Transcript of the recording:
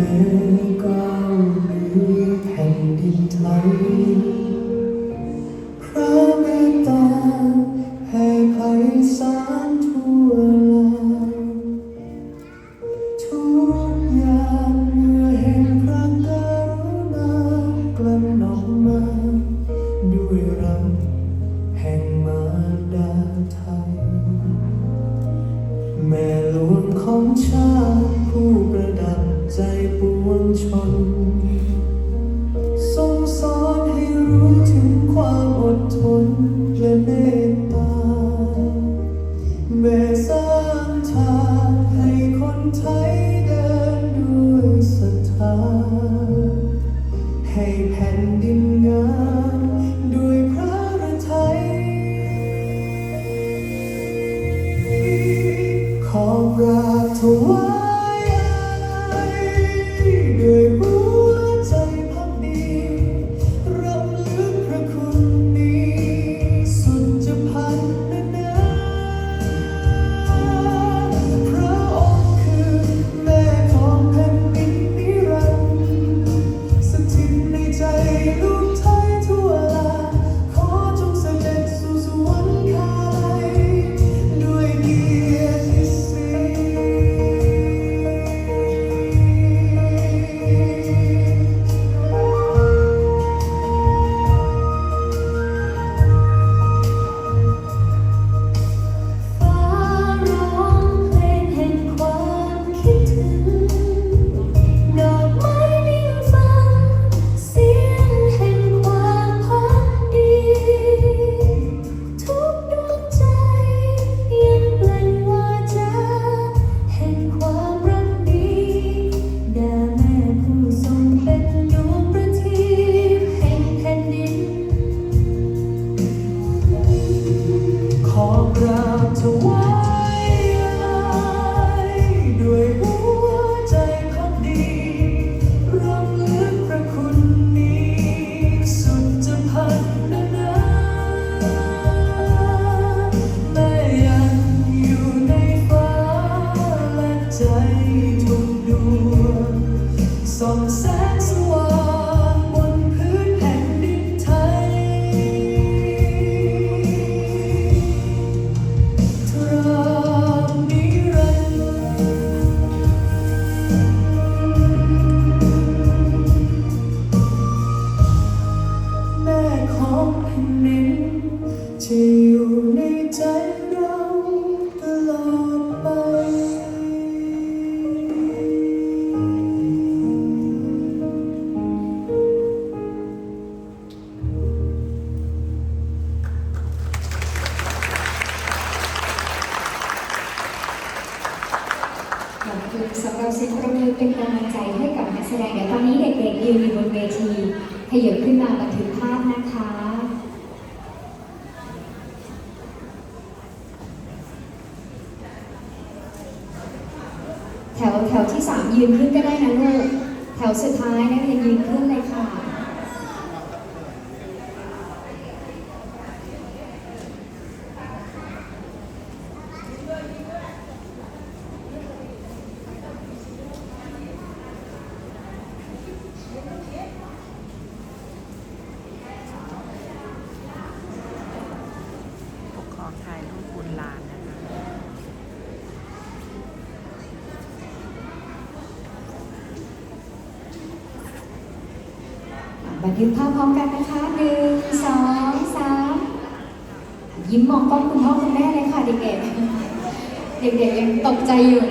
แม้ก้าวมีแผ่นดินไทยพระเมตตาให้ไพศาลทั่วโลาทุกอย่างเมื่อเห็นพระกรุณากลั่นออกมา ด้วยรักแห่งมารดาไทย แม่หลวงของชาติผู้ประดับ ใจปว ขอกราบถวาย อยู่ในใจเราตลอดไป ขอบคุณสำหรับเสียงประมือเป็นกำลังใจให้กับนักแสดงเดี๋ยวตอนนี้เด็กๆยืนอยู่บนเวทีขยับขึ้นมาบันทึกภาพนะคะ แถวแถวที่สามยืนขึ้นก็ได้นะลูก แถวสุดท้ายนักเรียนยืนขึ้นเลยค่ะ ปกครองถ่ายรูปบุญหลานนะคะ บันทึกภาพพร้อมกันนะคะหนึ่งสองสามยิ้มมองกล้องคุณพ่อคุณแม่เลยค่ะเด็กๆ เด็กๆยังตกใจอยู่นะ